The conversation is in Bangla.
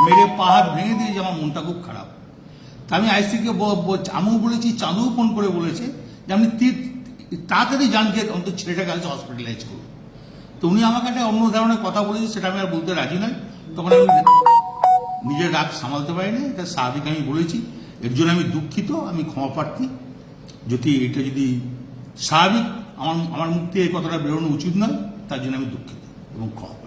মেরে পাহাড় ভেঙে দিয়েছে আমার মনটা খুব খারাপ তা আমি আইসিকে আমিও বলেছি চাঁদুও ফোন করে বলেছে যে আপনি তাড়াতাড়ি যান যে অন্তত ছেলেটাকে আজকে হসপিটালাইজ করুন তো উনি আমাকে একটা অন্য ধরনের কথা বলেছে সেটা আমি আর বলতে রাজি নই তখন আমি নিজের রাগ সামালতে পারিনি এটা স্বাভাবিক আমি বলেছি এর জন্য আমি দুঃখিত আমি ক্ষমা প্রার্থী যদি এটা যদি স্বাভাবিক আমার আমার থেকে এই কথাটা বেরোনো উচিত নয় তার জন্য আমি দুঃখিত এবং ক্ষমা